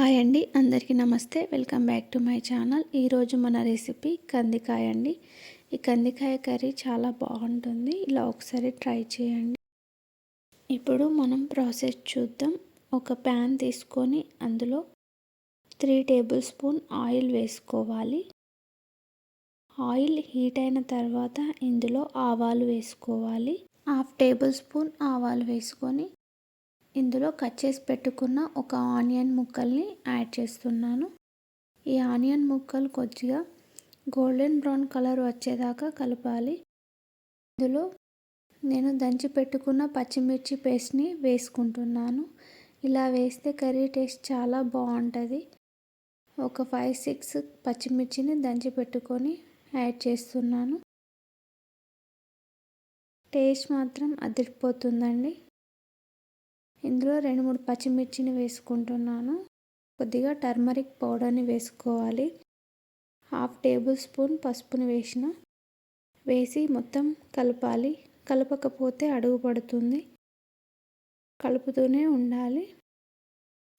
Hi అండి అందరికీ నమస్తే. Welcome back to my channel. ఈరోజు మన రెసిపీ కందికాయ అండి. ఈ కందికాయ కర్రీ చాలా బాగుంటుంది. ఇలా ఒకసారి ట్రై చేయండి. ఇప్పుడు మనం ప్రాసెస్ చూద్దాం. ఒక ప్యాన్ తీసుకొని అందులో త్రీ టేబుల్ స్పూన్ ఆయిల్ వేసుకోవాలి. ఆయిల్ హీట్ అయిన తర్వాత ఇందులో ఆవాలు వేసుకోవాలి. హాఫ్ టేబుల్ స్పూన్ ఆవాలు వేసుకొని ఇందులో కట్ చేసి పెట్టుకున్న ఒక ఆనియన్ ముక్కల్ని యాడ్ చేస్తున్నాను. ఈ ఆనియన్ ముక్కలు కొద్దిగా గోల్డెన్ బ్రౌన్ కలర్ వచ్చేదాకా కలపాలి. ఇందులో నేను దంచి పెట్టుకున్న పచ్చిమిర్చి పేస్ట్ని వేసుకుంటున్నాను. ఇలా వేస్తే కర్రీ టేస్ట్ చాలా బాగుంటుంది. ఒక ఫైవ్ సిక్స్ పచ్చిమిర్చిని దంచి పెట్టుకొని యాడ్ చేస్తున్నాను. టేస్ట్ మాత్రం అదిరిపోతుందండి. ఇందులో రెండు మూడు పచ్చిమిర్చిని వేసుకుంటున్నాను. కొద్దిగా టర్మరిక్ పౌడర్ని వేసుకోవాలి. హాఫ్ టేబుల్ స్పూన్ పసుపుని వేసిన. వేసి మొత్తం కలపాలి. కలపకపోతే అడుగు పడుతుంది. కలుపుతూనే ఉండాలి.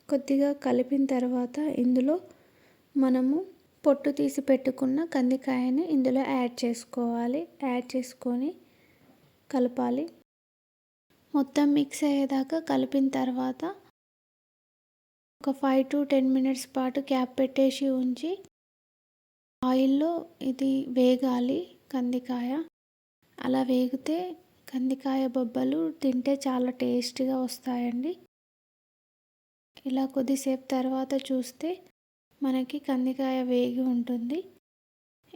కొద్దిగా కలిపిన తర్వాత ఇందులో మనము పొట్టు తీసి పెట్టుకున్న కందికాయని ఇందులో యాడ్ చేసుకోవాలి. యాడ్ చేసుకొని కలపాలి. మొత్తం మిక్స్ అయ్యేదాకా కలిపిన తర్వాత ఒక ఫైవ్ టు టెన్ మినిట్స్ పాటు క్యాప్ పెట్టేసి ఉంచి ఆయిల్లో ఇది వేగాలి కందికాయ. అలా వేగితే కందికాయ బొబ్బలు తింటే చాలా టేస్ట్గా వస్తాయండి. ఇలా కొద్దిసేపు తర్వాత చూస్తే మనకి కందికాయ వేగి ఉంటుంది.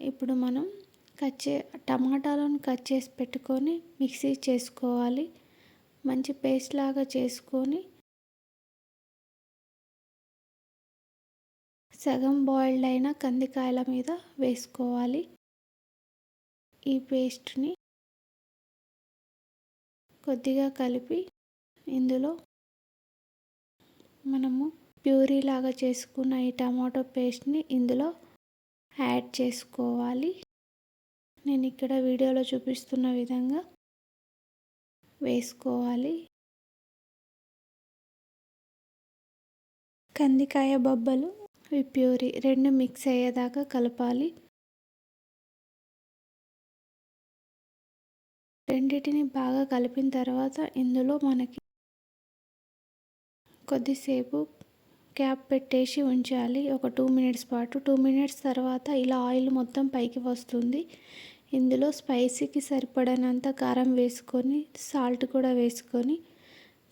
ఇప్పుడు మనం కట్ చే టమాటాలను కట్ చేసి పెట్టుకొని మిక్సీ చేసుకోవాలి. మంచి పేస్ట్ లాగా చేసుకొని సగం బాయిల్డ్ అయిన కందికాయల మీద వేసుకోవాలి. ఈ పేస్ట్ని కొద్దిగా కలిపి ఇందులో మనము ప్యూరీ లాగా చేసుకున్న ఈ టమాటో పేస్ట్ని ఇందులో యాడ్ చేసుకోవాలి. నేను ఇక్కడ వీడియోలో చూపిస్తున్న విధంగా వేసుకోవాలి. కందికాయ బొబ్బలు ప్యూరీ రెండు మిక్స్ అయ్యేదాకా కలపాలి. రెండింటిని బాగా కలిపిన తర్వాత ఇందులో మనకి కొద్దిసేపు క్యాప్ పెట్టేసి ఉంచాలి. ఒక టూ మినిట్స్ పాటు. టూ మినిట్స్ తర్వాత ఇలా ఆయిల్ మొత్తం పైకి వస్తుంది. ఇందులో స్పైసీకి సరిపడనంత కారం వేసుకొని సాల్ట్ కూడా వేసుకొని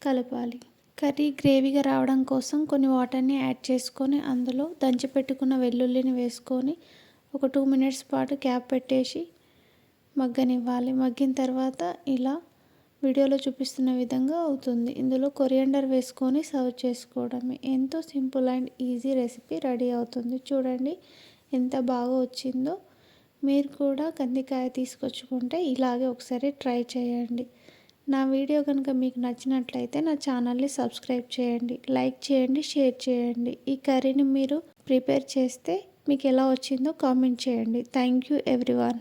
కలపాలి. కర్రీ గ్రేవీగా రావడం కోసం కొన్ని వాటర్ని యాడ్ చేసుకొని అందులో దంచి పెట్టుకున్న వెల్లుల్లిని వేసుకొని ఒక టూ మినిట్స్ పాటు క్యాప్ పెట్టేసి మగ్గనివ్వాలి. మగ్గిన తర్వాత ఇలా వీడియోలో చూపిస్తున్న విధంగా అవుతుంది. ఇందులో కొరియండర్ వేసుకొని సర్వ్ చేసుకోవడమే. ఎంతో simple and easy recipe ready అవుతుంది. చూడండి ఎంత బాగా వచ్చిందో. మీరు కూడా కందికాయ తీసుకొచ్చుకుంటే ఇలాగే ఒకసారి ట్రై చేయండి. నా వీడియో కనుక మీకు నచ్చినట్లయితే నా ఛానల్ని సబ్స్క్రైబ్ చేయండి. లైక్ చేయండి షేర్ చేయండి. ఈ కర్రీని మీరు ప్రిపేర్ చేస్తే మీకు ఎలా వచ్చిందో కామెంట్ చేయండి. Thank you everyone.